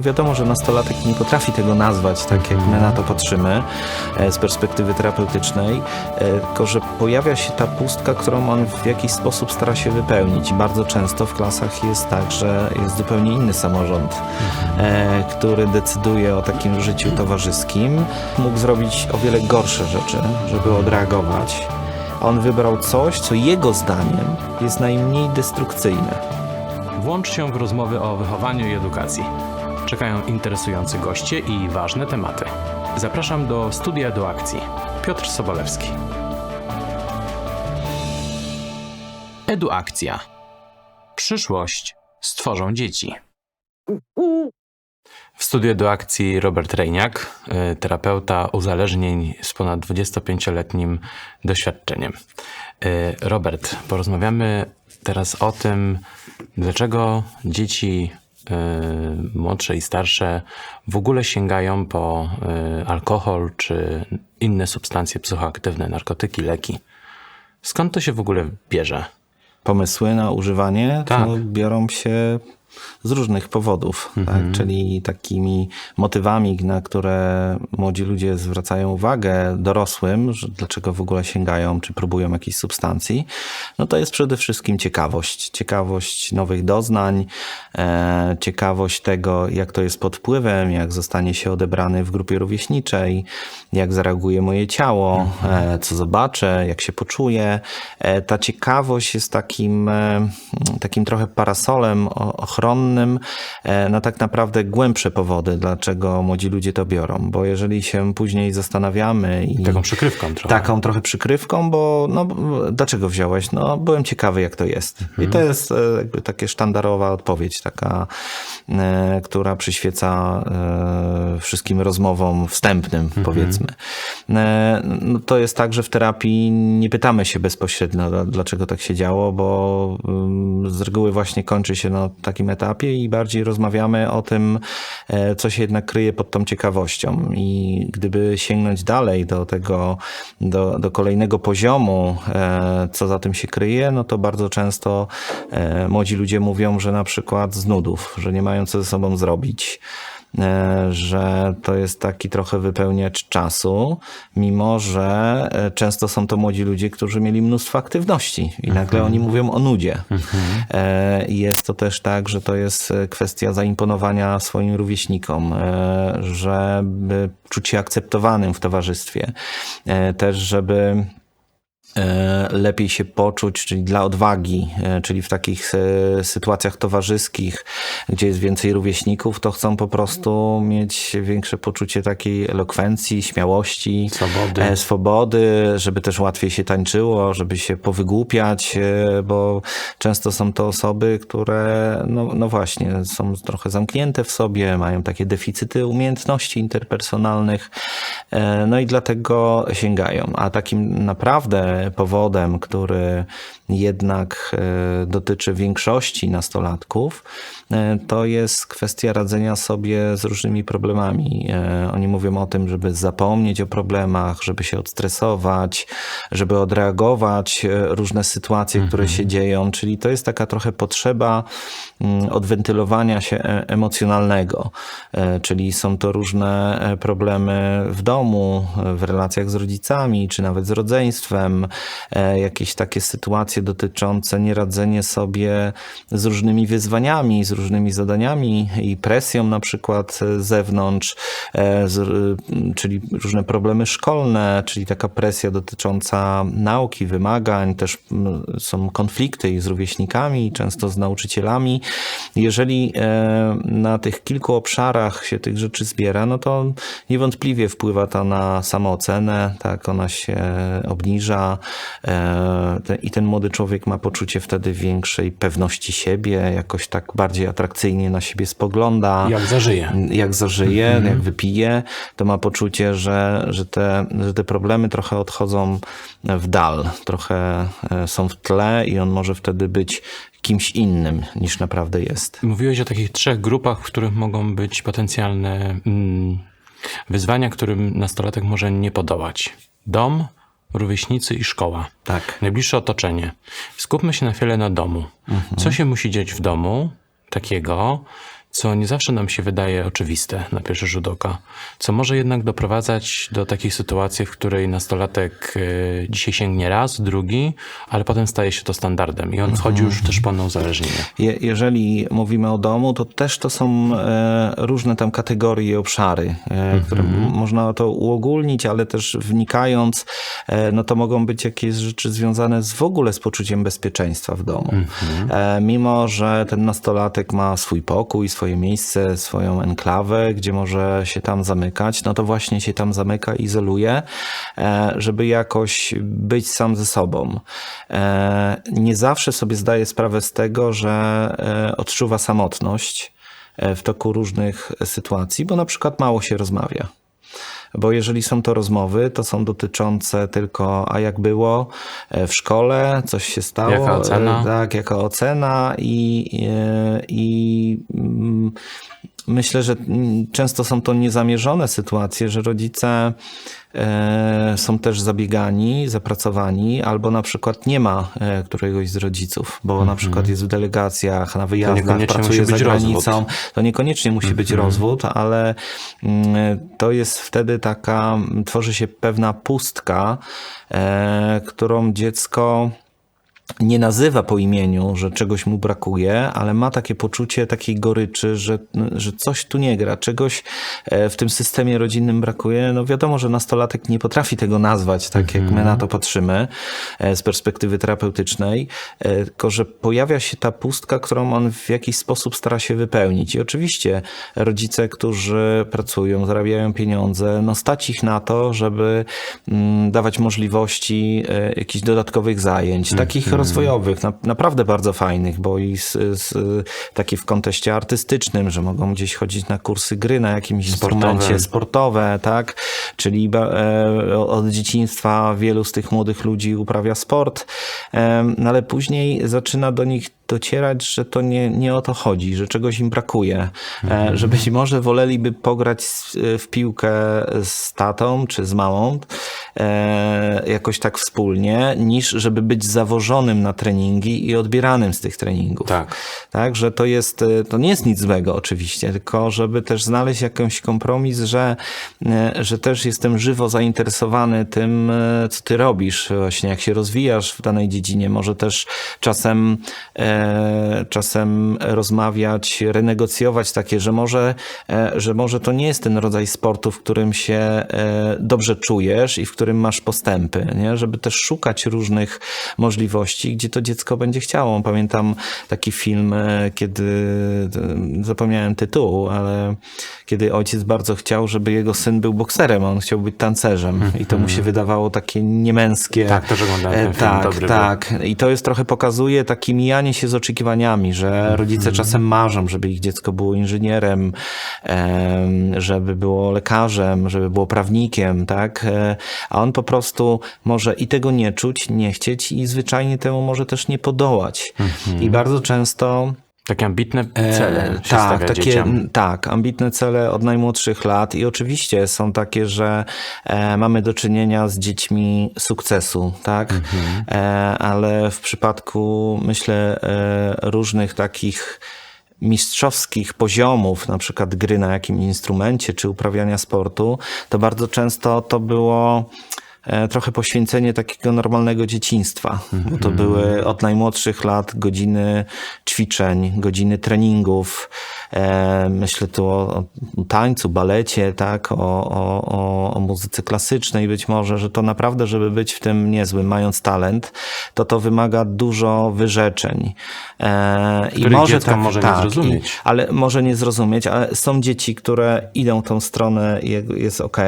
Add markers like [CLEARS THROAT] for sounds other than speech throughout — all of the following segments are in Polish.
Wiadomo, że nastolatek nie potrafi tego nazwać tak, jak my na to patrzymy e, z perspektywy terapeutycznej, e, tylko że pojawia się ta pustka, którą on w jakiś sposób stara się wypełnić. Bardzo często w klasach jest tak, że jest zupełnie inny samorząd, e, który decyduje o takim życiu towarzyskim. Mógł zrobić o wiele gorsze rzeczy, żeby odreagować. A on wybrał coś, co jego zdaniem jest najmniej destrukcyjne. Włącz się w rozmowy o wychowaniu i edukacji. Czekają interesujący goście i ważne tematy. Zapraszam do studia do akcji. Piotr Sobolewski. Eduakcja. Przyszłość stworzą dzieci. W studiu do akcji Robert Rejniak, y, terapeuta uzależnień z ponad 25-letnim doświadczeniem. Y, Robert, porozmawiamy teraz o tym, dlaczego dzieci młodsze i starsze w ogóle sięgają po y, alkohol czy inne substancje psychoaktywne, narkotyki, leki. Skąd to się w ogóle bierze? pomysły na używanie Tak. to biorą się z różnych powodów, tak? czyli takimi motywami, na które młodzi ludzie zwracają uwagę dorosłym, że dlaczego w ogóle sięgają czy próbują jakiejś substancji, no to jest przede wszystkim ciekawość. Ciekawość nowych doznań, e, ciekawość tego, jak to jest pod wpływem, jak zostanie się odebrany w grupie rówieśniczej, jak zareaguje moje ciało, e, co zobaczę, jak się poczuję. E, ta ciekawość jest takim, e, takim trochę parasolem o- ochronnym e, na tak naprawdę głębsze powody, dlaczego młodzi ludzie to biorą. Bo jeżeli się później zastanawiamy i Taką przykrywką trochę. taką trochę przykrywką, bo no, dlaczego wziąłeś? No, byłem ciekawy, jak to jest. I to jest e, jakby takie sztandarowa odpowiedź, taka, e, która przyświeca wszystkim rozmowom wstępnym, powiedzmy. E, no, to jest tak, że w terapii nie pytamy się bezpośrednio, dla- dlaczego tak się działo, bo z reguły właśnie kończy się na takim etapie i bardziej rozmawiamy o tym, e, co się jednak kryje pod tą ciekawością. I gdyby sięgnąć dalej do tego, do, do kolejnego poziomu, e, co za tym się kryje, no to bardzo często e, młodzi ludzie mówią, że na przykład z nudów, że nie mają co ze sobą zrobić że to jest taki trochę wypełniacz czasu, mimo że e, często są to młodzi ludzie, którzy mieli mnóstwo aktywności i nagle oni mówią o nudzie. E, I jest to też tak, że to jest e, kwestia zaimponowania swoim rówieśnikom, e, żeby czuć się akceptowanym w towarzystwie, E, też żeby e, lepiej się poczuć, czyli dla odwagi, e, czyli w takich e, sytuacjach towarzyskich, gdzie jest więcej rówieśników, to chcą po prostu mieć większe poczucie takiej elokwencji, śmiałości, Swobody. e, swobody, żeby też łatwiej się tańczyło, żeby się powygłupiać, e, bo często są to osoby, które no, no właśnie są trochę zamknięte w sobie, mają takie deficyty umiejętności interpersonalnych, e, no i dlatego sięgają. A takim naprawdę powodem, który jednak e, dotyczy większości nastolatków, e, to jest kwestia radzenia sobie z różnymi problemami. E, Oni mówią o tym, żeby zapomnieć o problemach, żeby się odstresować, żeby odreagować różne sytuacje, które się dzieją, czyli to jest taka trochę potrzeba mm, odwentylowania się emocjonalnego, czyli są to różne problemy w domu, w relacjach z rodzicami, czy nawet z rodzeństwem, jakieś takie sytuacje dotyczące nieradzenie sobie z różnymi wyzwaniami, z różnymi zadaniami i presją na przykład z zewnątrz, e, czyli różne problemy szkolne, czyli taka presja dotycząca nauki, wymagań, też są konflikty z rówieśnikami, często z nauczycielami. Jeżeli e, na tych kilku obszarach się tych rzeczy zbiera, no to niewątpliwie wpływa to na samoocenę, tak, ona się obniża e, i ten młody człowiek ma poczucie wtedy większej pewności siebie, jakoś tak bardziej atrakcyjnie na siebie spogląda Jak zażyje. jak zażyje, jak wypije, to ma poczucie, że, że, te, że te problemy trochę odchodzą w dal, trochę e, są w tle i on może wtedy być kimś innym niż naprawdę jest. Mówiłeś o takich trzech grupach, w których mogą być potencjalne mm, wyzwania, którym nastolatek może nie podołać. Dom, rówieśnicy i szkoła. Tak. Najbliższe otoczenie. Skupmy się na chwilę na domu. Co się musi dziać w domu takiego, co nie zawsze nam się wydaje oczywiste na pierwszy rzut oka, co może jednak doprowadzać do takiej sytuacji, w której nastolatek y, dzisiaj sięgnie raz, drugi, ale potem staje się to standardem i on wchodzi już też w pełne uzależnienie. Je, jeżeli mówimy o domu, to też to są e, różne tam kategorie i obszary, e, które m- można to uogólnić, ale też wnikając, e, no to mogą być jakieś rzeczy związane z w ogóle z poczuciem bezpieczeństwa w domu. E, mimo, że ten nastolatek ma swój pokój, swoje miejsce, swoją enklawę, gdzie może się tam zamykać, no to właśnie się tam zamyka, izoluje, e, żeby jakoś być sam ze sobą. E, nie zawsze sobie zdaje sprawę z tego, że e, odczuwa samotność w toku różnych sytuacji, bo na przykład mało się rozmawia. Bo jeżeli są to rozmowy, to są dotyczące tylko, a jak było e, w szkole, coś się stało. Jaka ocena? e, Tak, jaka ocena i, e, i mm, myślę, że mm, często są to niezamierzone sytuacje, że rodzice e, są też zabiegani, zapracowani, albo na przykład nie ma e, któregoś z rodziców, bo na przykład jest w delegacjach, na wyjazdach, pracuje za granicą. rozwód. To niekoniecznie musi być rozwód, ale mm, to jest wtedy taka, tworzy się pewna pustka, e, którą dziecko nie nazywa po imieniu, że czegoś mu brakuje, ale ma takie poczucie takiej goryczy, że, że coś tu nie gra, czegoś e, w tym systemie rodzinnym brakuje. No wiadomo, że nastolatek nie potrafi tego nazwać, tak jak my na to patrzymy e, z perspektywy terapeutycznej, e, tylko że pojawia się ta pustka, którą on w jakiś sposób stara się wypełnić. I oczywiście rodzice, którzy pracują, zarabiają pieniądze, no stać ich na to, żeby mm, dawać możliwości jakichś dodatkowych zajęć, takich rozwojowych, na, naprawdę bardzo fajnych, bo i z, z, takie w kontekście artystycznym, że mogą gdzieś chodzić na kursy gry na jakimś Sportowe. instrumencie sportowe, tak? Czyli e, od dzieciństwa wielu z tych młodych ludzi uprawia sport, no ale później zaczyna do nich docierać, że to nie, nie o to chodzi, że czegoś im brakuje, e, że być może woleliby pograć w piłkę z tatą czy z mamą e, jakoś tak wspólnie, niż żeby być zawożonym na treningi i odbieranym z tych treningów. Tak. Tak, że to jest, e, to nie jest nic złego oczywiście, tylko żeby też znaleźć jakiś kompromis, że, że też jestem żywo zainteresowany tym, co ty robisz, właśnie jak się rozwijasz w danej dziedzinie, może też czasem, e, czasem rozmawiać, renegocjować takie, że może, e, że może to nie jest ten rodzaj sportu, w którym się e, dobrze czujesz i w którym masz postępy, nie? żeby też szukać różnych możliwości, gdzie to dziecko będzie chciało. Pamiętam taki film, e, kiedy zapomniałem tytułu, ale kiedy ojciec bardzo chciał, żeby jego syn był bokserem, a on chciał być tancerzem i to mu się wydawało takie niemęskie. Tak, też oglądałem ten E, film, Tak, był. tak. I to jest trochę pokazuje takie mijanie się z oczekiwaniami, że rodzice czasem marzą, żeby ich dziecko było inżynierem, em, żeby było lekarzem, żeby było prawnikiem, tak? E, A on po prostu może i tego nie czuć, nie chcieć i zwyczajnie temu może też nie podołać. I bardzo często Takie ambitne cele E, tak, takie, dzieciom. tak, ambitne cele od najmłodszych lat i oczywiście są takie, że e, mamy do czynienia z dziećmi sukcesu, tak, Mhm. e, ale w przypadku, myślę, e, różnych takich mistrzowskich poziomów, na przykład gry na jakimś instrumencie czy uprawiania sportu, to bardzo często to było e, trochę poświęcenie takiego normalnego dzieciństwa, bo to były od najmłodszych lat godziny ćwiczeń, godziny treningów. E, myślę tu o, o tańcu, balecie, tak, o, o, o, muzyce klasycznej być może, że to naprawdę, żeby być w tym niezłym, mając talent, to to wymaga dużo wyrzeczeń. E, Których dziecko może nie zrozumieć. I, ale może nie zrozumieć, ale są dzieci, które idą tą stronę i jest ok,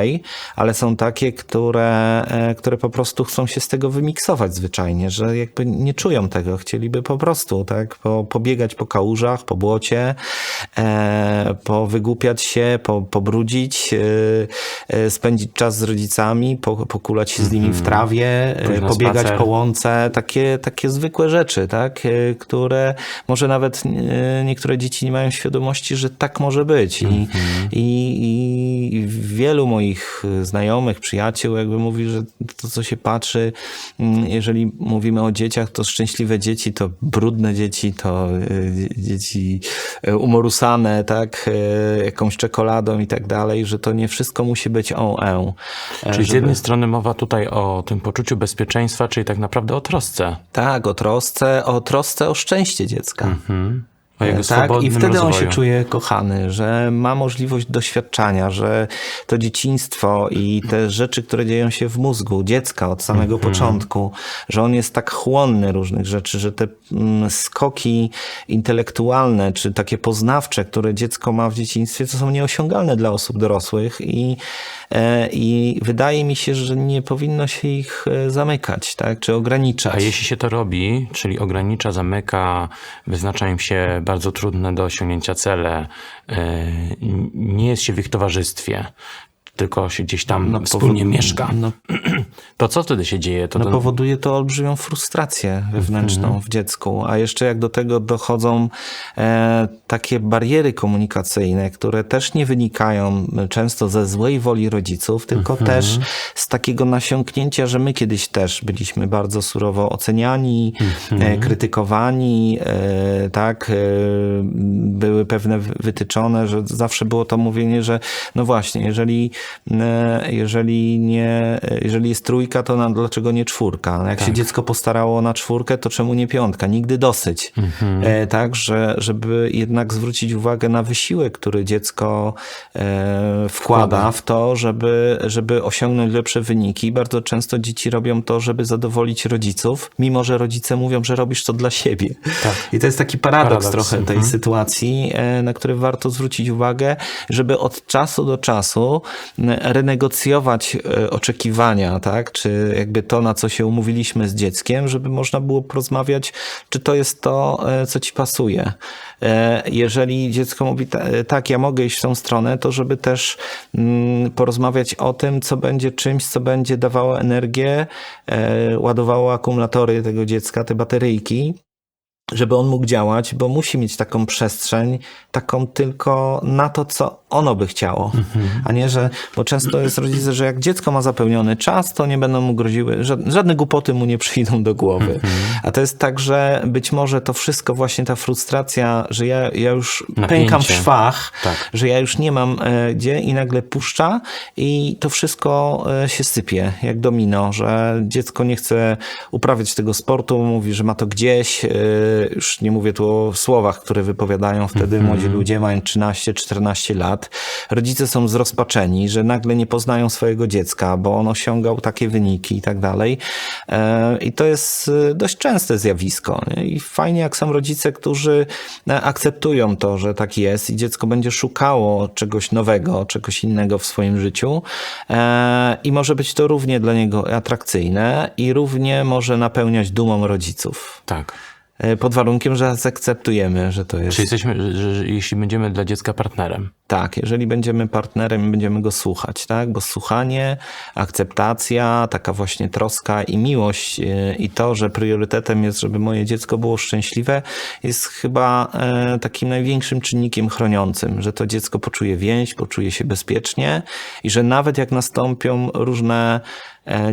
ale są takie, które, e, które po prostu chcą się z tego wymiksować zwyczajnie, że jakby nie czują tego, chcieliby po prostu, tak, po, pobiegać po kałużach, po błocie, e, powygłupiać się, po, pobrudzić, e, e, spędzić czas z rodzicami, po, pokulać się z nimi w trawie, e, pobiegać spacer. po łące, takie, takie zwykłe rzeczy, tak, e, które może nawet e, niektóre dzieci nie mają świadomości, że tak może być. I, i, i wielu moich znajomych, przyjaciół jakby mówi, że to, co się patrzy, mm, jeżeli mówimy o dzieciach, to szczęśliwe dzieci, to brudne dzieci, to y, dzieci y, umorusane, tak, y, jakąś czekoladą i tak dalej, że to nie wszystko musi być o e. Czyli z jednej strony mowa tutaj o tym poczuciu bezpieczeństwa, czyli tak naprawdę o trosce. Tak, o trosce, o trosce o szczęście dziecka. O jego tak, swobodnym i wtedy on się rozwoju. czuje kochany, że ma możliwość doświadczania, że to dzieciństwo i te rzeczy, które dzieją się w mózgu dziecka od samego Mhm. początku, że on jest tak chłonny różnych rzeczy, że te mm, skoki intelektualne czy takie poznawcze, które dziecko ma w dzieciństwie, to są nieosiągalne dla osób dorosłych i, e, i wydaje mi się, że nie powinno się ich e, zamykać, tak, czy ograniczać. A jeśli się to robi, czyli ogranicza, zamyka, wyznacza im się bardzo trudne do osiągnięcia cele, yy, nie jest się w ich towarzystwie, tylko się gdzieś tam wspólnie mieszka, No, [CLEARS THROAT] to co wtedy się dzieje? To No ten- powoduje to olbrzymią frustrację wewnętrzną w dziecku, a jeszcze jak do tego dochodzą e, takie bariery komunikacyjne, które też nie wynikają często ze złej woli rodziców, tylko też z takiego nasiąknięcia, że my kiedyś też byliśmy bardzo surowo oceniani, e, krytykowani, e, tak, e, były pewne wy- wytyczone, że zawsze było to mówienie, że no właśnie, jeżeli, jeżeli nie, jeżeli jest trójka, to na, dlaczego nie czwórka? No Jak się dziecko postarało na czwórkę, to czemu nie piątka? Nigdy dosyć. E, tak, że, żeby jednak zwrócić uwagę na wysiłek, który dziecko e, wkłada w to, żeby, żeby osiągnąć lepsze wyniki. Bardzo często dzieci robią to, żeby zadowolić rodziców, mimo że rodzice mówią, że robisz to dla siebie. I to jest taki paradoks, Paradoks, trochę tej sytuacji, e, na który warto zwrócić uwagę, żeby od czasu do czasu renegocjować e, oczekiwania, tak? Czy jakby to, na co się umówiliśmy z dzieckiem, żeby można było porozmawiać, czy to jest to, e, co ci pasuje. E, Jeżeli dziecko mówi, ta- tak, ja mogę iść w tą stronę, to żeby też mm, porozmawiać o tym, co będzie czymś, co będzie dawało energię, ładowało akumulatory tego dziecka, te bateryjki, żeby on mógł działać, bo musi mieć taką przestrzeń, taką tylko na to, co ono by chciało. A nie, że, bo często jest rodzice, że jak dziecko ma zapełniony czas, to nie będą mu groziły, ża- żadne głupoty mu nie przyjdą do głowy. A to jest tak, że być może to wszystko właśnie ta frustracja, że ja, ja już pękam w Napięcie. szwach, Tak. że ja już nie mam e, gdzie i nagle puszcza i to wszystko e, się sypie, jak domino, że dziecko nie chce uprawiać tego sportu, mówi, że ma to gdzieś, e, już nie mówię tu o słowach, które wypowiadają wtedy młodzi ludzie, mają 13-14 lat. Rodzice są zrozpaczeni, że nagle nie poznają swojego dziecka, bo on osiągał takie wyniki i tak dalej. E, I to jest e, dość częste zjawisko. nie? I fajnie, jak są rodzice, którzy e, akceptują to, że tak jest i dziecko będzie szukało czegoś nowego, czegoś innego w swoim życiu i może być to równie dla niego atrakcyjne i równie może napełniać dumą rodziców. Tak. E, Pod warunkiem, że zaakceptujemy, że to jest Czyli jesteśmy, że, że, jeśli będziemy dla dziecka partnerem, tak, jeżeli będziemy partnerem, będziemy go słuchać, tak? Bo słuchanie, akceptacja, taka właśnie troska i miłość e, i to, że priorytetem jest, żeby moje dziecko było szczęśliwe, jest chyba e, takim największym czynnikiem chroniącym, że to dziecko poczuje więź, poczuje się bezpiecznie i że nawet jak nastąpią różne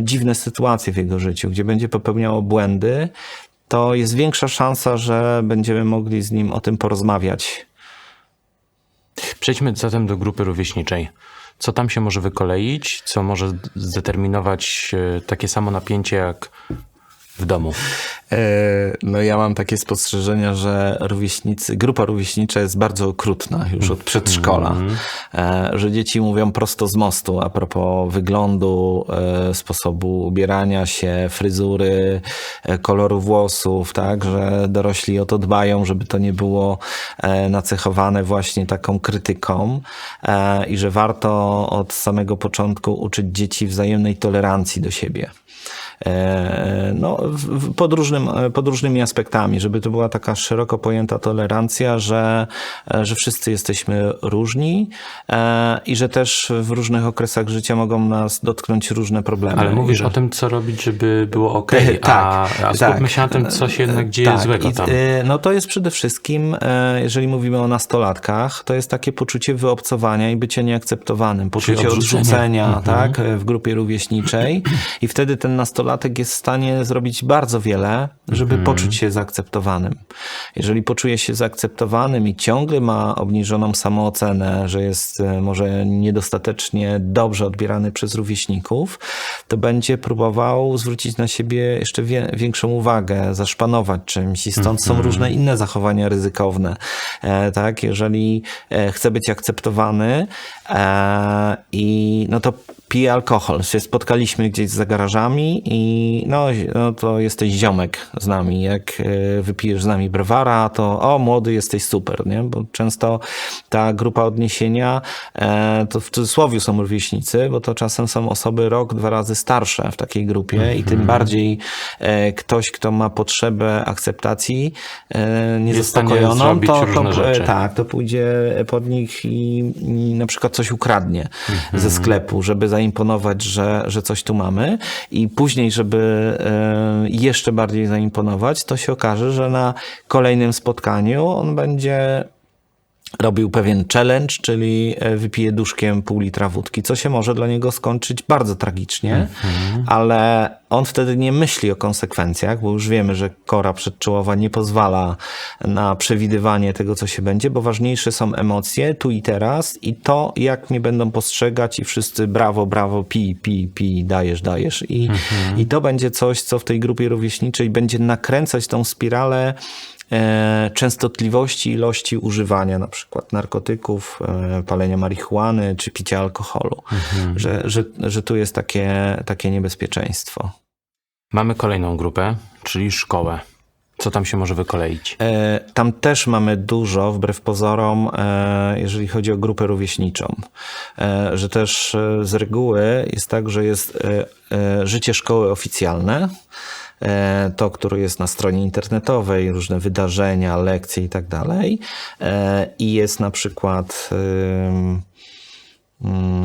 dziwne sytuacje w jego życiu, gdzie będzie popełniało błędy, to jest większa szansa, że będziemy mogli z nim o tym porozmawiać. Przejdźmy zatem do grupy rówieśniczej. Co tam się może wykoleić, co może zdeterminować e, takie samo napięcie jak w domu? E, No ja mam takie spostrzeżenia, że rówieśnicy, grupa rówieśnicza jest bardzo okrutna już od przedszkola, E, że dzieci mówią prosto z mostu a propos wyglądu, e, sposobu ubierania się, fryzury, koloru włosów, tak, że dorośli o to dbają, żeby to nie było nacechowane właśnie taką krytyką. I że warto od samego początku uczyć dzieci wzajemnej tolerancji do siebie no, w- w- pod, różnym, e, pod różnymi aspektami, żeby to była taka szeroko pojęta tolerancja, że, e, że wszyscy jesteśmy różni e, i że też w różnych okresach życia mogą nas dotknąć różne problemy. Ale mówisz I że- o tym, co robić, żeby było ok, [LAUGHS] tak, a, a skupmy się na tym, co się jednak dzieje tak, złego i, tam. y, No to jest przede wszystkim, e, jeżeli mówimy o nastolatkach, to jest takie poczucie wyobcowania i bycia nieakceptowanym, poczucie odrzucenia Mhm. tak, e, w grupie rówieśniczej i wtedy ten nastolatek jest w stanie zrobić bardzo wiele, żeby Mhm. poczuć się zaakceptowanym. Jeżeli poczuje się zaakceptowanym i ciągle ma obniżoną samoocenę, że jest e, może niedostatecznie dobrze odbierany przez rówieśników, to będzie próbował zwrócić na siebie jeszcze wie, większą uwagę, zaszpanować czymś i stąd są różne inne zachowania ryzykowne. E, tak, jeżeli e, chce być akceptowany e, i no to pije alkohol. Się spotkaliśmy gdzieś za garażami i no, no to jesteś ziomek z nami. Jak e, wypijesz z nami browara, to o, młody jesteś super, nie? Bo często ta grupa odniesienia e, to w cudzysłowie są rówieśnicy, bo to czasem są osoby rok, dwa razy starsze w takiej grupie i tym bardziej e, ktoś, kto ma potrzebę akceptacji niezaspokojoną, to, to, tak, to pójdzie pod nich i, i na przykład coś ukradnie Mhm. ze sklepu, żeby zaimponować, że, że coś tu mamy. I później, żeby e, jeszcze bardziej zaimponować, to się okaże, że na kolejnym spotkaniu on będzie robił pewien challenge, czyli e, wypije duszkiem pół litra wódki, co się może dla niego skończyć bardzo tragicznie, ale on wtedy nie myśli o konsekwencjach, bo już wiemy, że kora przedczołowa nie pozwala na przewidywanie tego, co się będzie, bo ważniejsze są emocje tu i teraz i to, jak mnie będą postrzegać i wszyscy brawo, brawo, pi, pi, pi, dajesz, dajesz. I, i to będzie coś, co w tej grupie rówieśniczej będzie nakręcać tą spiralę częstotliwości, ilości używania na przykład narkotyków, e, palenia marihuany czy picia alkoholu, że, że, że tu jest takie, takie niebezpieczeństwo. Mamy kolejną grupę, czyli szkołę. Co tam się może wykoleić? E, Tam też mamy dużo, wbrew pozorom, e, jeżeli chodzi o grupę rówieśniczą. E, Że też e, z reguły jest tak, że jest e, e, życie szkoły oficjalne, e, to, które jest na stronie internetowej, różne wydarzenia, lekcje i tak dalej. E, I jest na przykład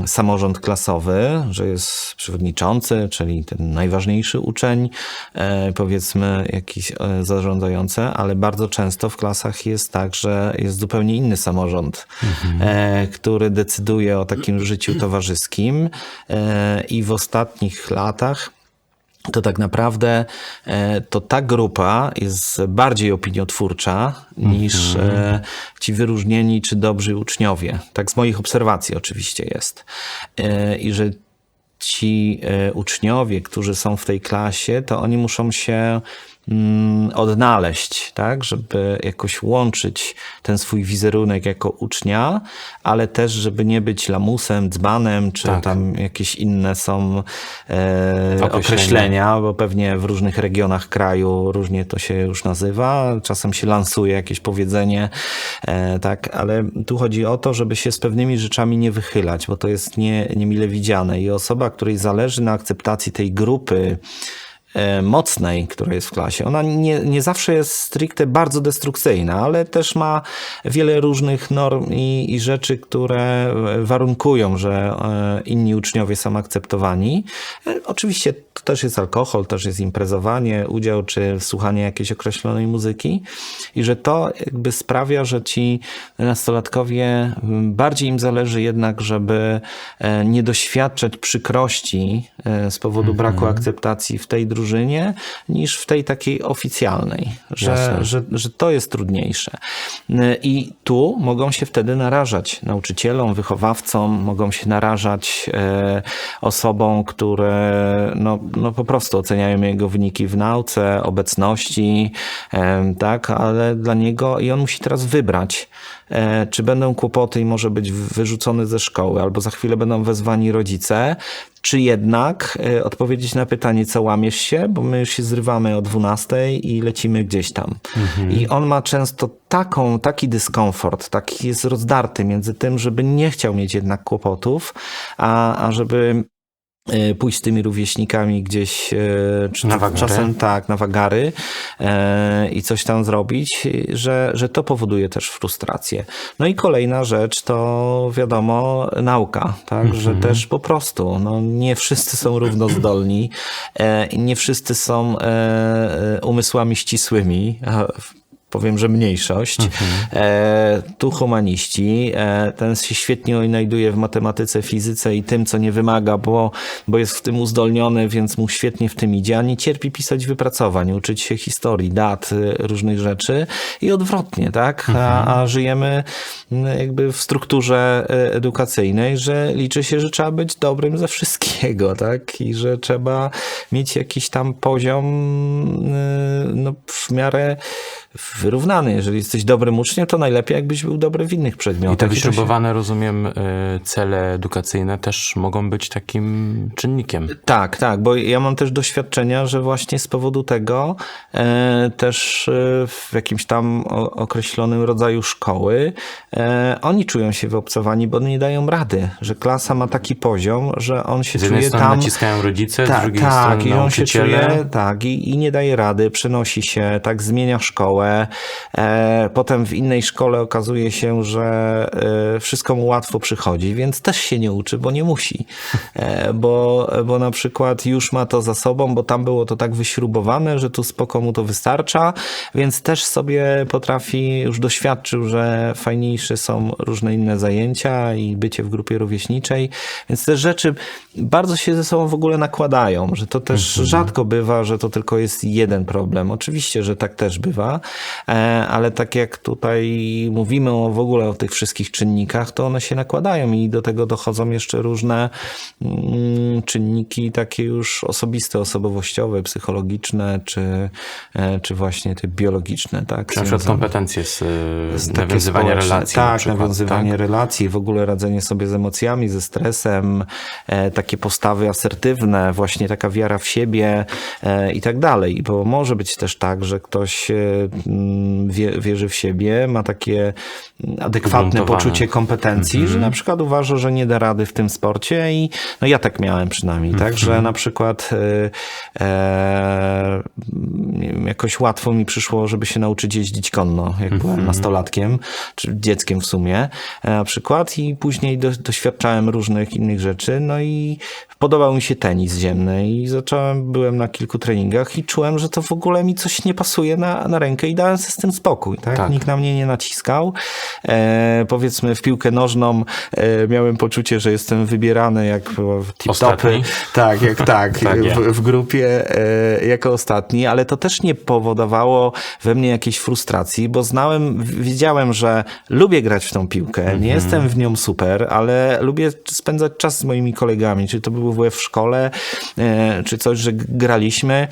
samorząd klasowy, że jest przewodniczący, czyli ten najważniejszy uczeń, e, powiedzmy jakiś e, zarządzający, ale bardzo często w klasach jest tak, że jest zupełnie inny samorząd, e, który decyduje o takim życiu towarzyskim e, i w ostatnich latach to tak naprawdę e, to ta grupa jest bardziej opiniotwórcza niż e, ci wyróżnieni czy dobrzy uczniowie. Tak z moich obserwacji oczywiście jest. E, I że ci uczniowie, którzy są w tej klasie, to oni muszą się odnaleźć, tak, żeby jakoś łączyć ten swój wizerunek jako ucznia, ale też, żeby nie być lamusem, dzbanem, czy Tak. tam jakieś inne są e, Określenia. bo pewnie w różnych regionach kraju różnie to się już nazywa. Czasem się lansuje jakieś powiedzenie, e, tak, ale tu chodzi o to, żeby się z pewnymi rzeczami nie wychylać, bo to jest nie, niemile widziane i osoba, której zależy na akceptacji tej grupy, mocnej, która jest w klasie. Ona nie, nie zawsze jest stricte bardzo destrukcyjna, ale też ma wiele różnych norm i, i rzeczy, które e, warunkują, że e, inni uczniowie są akceptowani. E, Oczywiście to też jest alkohol, też jest imprezowanie, udział czy słuchanie jakiejś określonej muzyki i że to jakby sprawia, że ci nastolatkowie bardziej im zależy jednak, żeby e, nie doświadczać przykrości e, z powodu braku akceptacji w tej drużynie, niż w tej takiej oficjalnej, że, że, że to jest trudniejsze. E, I tu mogą się wtedy narażać nauczycielom, wychowawcom, mogą się narażać e, osobom, które no, no po prostu oceniają jego wyniki w nauce, obecności, tak, ale dla niego i on musi teraz wybrać, czy będą kłopoty i może być wyrzucony ze szkoły, albo za chwilę będą wezwani rodzice, czy jednak e, odpowiedzieć na pytanie, co łamiesz się, bo my już się zrywamy o 12 i lecimy gdzieś tam. I on ma często taką, taki dyskomfort, taki jest rozdarty między tym, żeby nie chciał mieć jednak kłopotów, a, a żeby e, pójść z tymi rówieśnikami gdzieś, e, czy Na wagary? czasem tak, na wagary e, i coś tam zrobić, że, że to powoduje też frustrację. No i kolejna rzecz to wiadomo nauka, tak, że też po prostu no, nie wszyscy są równozdolni e, nie wszyscy są e, e, umysłami ścisłymi, powiem, że mniejszość. E, tu humaniści, e, ten się świetnie odnajduje w matematyce, fizyce i tym, co nie wymaga, bo, bo jest w tym uzdolniony, więc mu świetnie w tym idzie, a nie cierpi pisać wypracowań, uczyć się historii, dat, y, różnych rzeczy i odwrotnie, tak? A, a żyjemy jakby w strukturze e, edukacyjnej, że liczy się, że trzeba być dobrym ze wszystkiego, tak? I że trzeba mieć jakiś tam poziom y, no, w miarę wyrównany. Jeżeli jesteś dobrym uczniem, to najlepiej jakbyś był dobry w innych przedmiotach. I te się- wyśrubowane, rozumiem, y, cele edukacyjne też mogą być takim czynnikiem. Tak, tak, bo ja mam też doświadczenia, że właśnie z powodu tego e, też e, w jakimś tam określonym rodzaju szkoły e, oni czują się wyobcowani, bo nie dają rady, że klasa ma taki poziom, że on się Z jednej czuje strony tam... naciskają rodzice, z Tak, drugiej tak, strony i on się czuje, tak, i, i nie daje rady, przenosi się, tak, zmienia szkołę. E, potem w innej szkole okazuje się, że e, wszystko mu łatwo przychodzi, więc też się nie uczy, bo nie musi. E, bo, bo na przykład już ma to za sobą, bo tam było to tak wyśrubowane, że tu spoko mu to wystarcza, więc też sobie potrafi, już doświadczył, że fajniejsze są różne inne zajęcia i bycie w grupie rówieśniczej, więc te rzeczy bardzo się ze sobą w ogóle nakładają, że to też rzadko bywa, że to tylko jest jeden problem. Oczywiście, że tak też bywa, ale tak jak tutaj mówimy o, w ogóle o tych wszystkich czynnikach, to one się nakładają i do tego dochodzą jeszcze różne mm, czynniki takie już osobiste, osobowościowe, psychologiczne, czy, e, czy właśnie te biologiczne, tak? Czy na przykład kompetencje z, Z y, takie nawiązywania relacji. na Tak, przykład, nawiązywanie tak? relacji, w ogóle radzenie sobie z emocjami, ze stresem, e, takie postawy asertywne, właśnie taka wiara w siebie e, i tak dalej. Bo może być też tak, że ktoś e, wie, wierzy w siebie, ma takie mm, adekwatne poczucie kompetencji, że na przykład uważa, że nie da rady w tym sporcie i no ja tak miałem przynajmniej, tak, że na przykład e, e, wiem, jakoś łatwo mi przyszło, żeby się nauczyć jeździć konno, jak byłem nastolatkiem, czy dzieckiem w sumie e, na przykład i później do, doświadczałem różnych innych rzeczy, no i podobał mi się tenis ziemny i zacząłem, byłem na kilku treningach i czułem, że to w ogóle mi coś nie pasuje na, na rękę i dałem sobie z tym spokój, tak? Tak. Nikt na mnie nie naciskał. E, powiedzmy w piłkę nożną e, miałem poczucie, że jestem wybierany jak tip-topy. Tak, jak [LAUGHS] tak, Tak, w, w grupie e, jako ostatni, ale to też nie powodowało we mnie jakiejś frustracji, bo znałem, wiedziałem, że lubię grać w tą piłkę, Mhm. nie jestem w nią super, ale lubię spędzać czas z moimi kolegami, czy to był w szkole, e, czy coś, że graliśmy.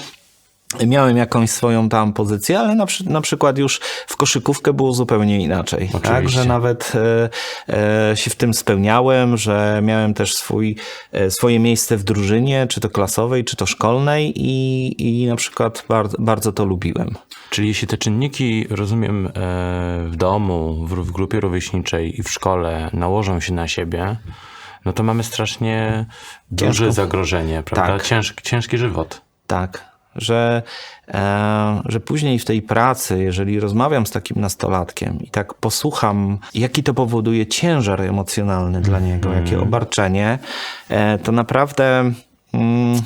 Miałem jakąś swoją tam pozycję, ale na, przy, na przykład już w koszykówkę było zupełnie inaczej. Tak, Oczywiście. że nawet e, e, się w tym spełniałem, że miałem też swój, e, swoje miejsce w drużynie, czy to klasowej, czy to szkolnej i, i na przykład bardzo, bardzo to lubiłem. Czyli jeśli te czynniki, rozumiem, e, w domu, w, w grupie rówieśniczej i w szkole nałożą się na siebie, no to mamy strasznie duże zagrożenie, prawda? Tak. Cięż, ciężki żywot. Tak, że, e, że później w tej pracy, jeżeli rozmawiam z takim nastolatkiem i tak posłucham, jaki to powoduje ciężar emocjonalny dla niego, jakie obarczenie, e, to naprawdę. Mm,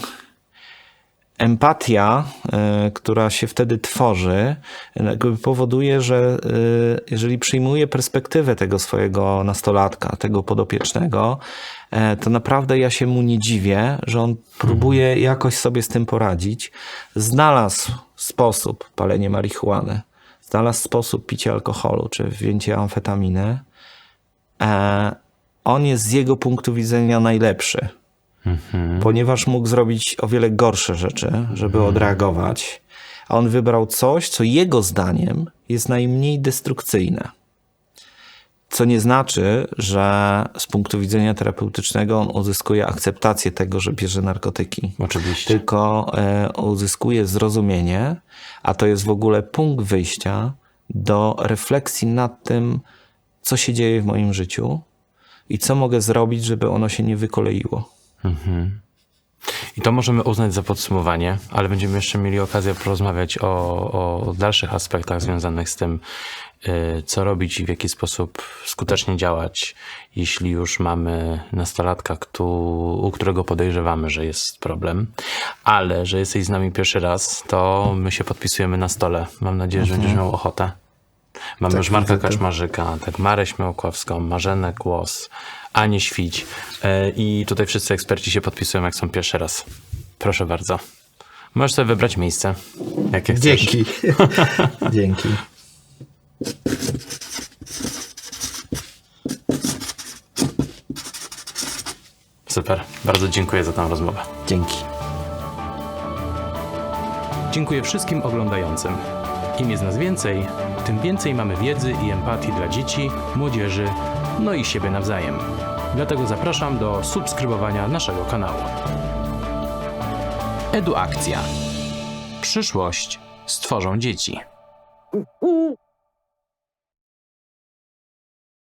empatia, e, która się wtedy tworzy, powoduje, że e, jeżeli przyjmuję perspektywę tego swojego nastolatka, tego podopiecznego, e, to naprawdę ja się mu nie dziwię, że on próbuje jakoś sobie z tym poradzić. Znalazł sposób palenia marihuany, znalazł sposób picia alkoholu czy wzięcia amfetaminy. On jest z jego punktu widzenia najlepszy ponieważ mógł zrobić o wiele gorsze rzeczy, żeby odreagować, a on wybrał coś, co jego zdaniem jest najmniej destrukcyjne. Co nie znaczy, że z punktu widzenia terapeutycznego on uzyskuje akceptację tego, że bierze narkotyki. Oczywiście. Tylko e, uzyskuje zrozumienie, a to jest w ogóle punkt wyjścia do refleksji nad tym, co się dzieje w moim życiu i co mogę zrobić, żeby ono się nie wykoleiło. I to możemy uznać za podsumowanie, ale będziemy jeszcze mieli okazję porozmawiać o, o dalszych aspektach związanych z tym, y, co robić i w jaki sposób skutecznie działać, jeśli już mamy nastolatka, u którego podejrzewamy, że jest problem. Ale, że jesteś z nami pierwszy raz, to my się podpisujemy na stole. Mam nadzieję, że będziesz miał ochotę. Mamy Tak, już Marka. Kaczmarzyka, tak Marę Śmiałkowską, Marzenę Kłos, Anię Świć e, i tutaj wszyscy eksperci się podpisują, jak są pierwszy raz. Proszę bardzo. Możesz sobie wybrać miejsce, jakie chcesz. Dzięki. [LAUGHS] Dzięki. Super, bardzo dziękuję za tę rozmowę. Dzięki. Dziękuję wszystkim oglądającym. Im jest nas więcej, tym więcej mamy wiedzy i empatii dla dzieci, młodzieży, no i siebie nawzajem. Dlatego zapraszam do subskrybowania naszego kanału. Eduakcja. Przyszłość stworzą dzieci.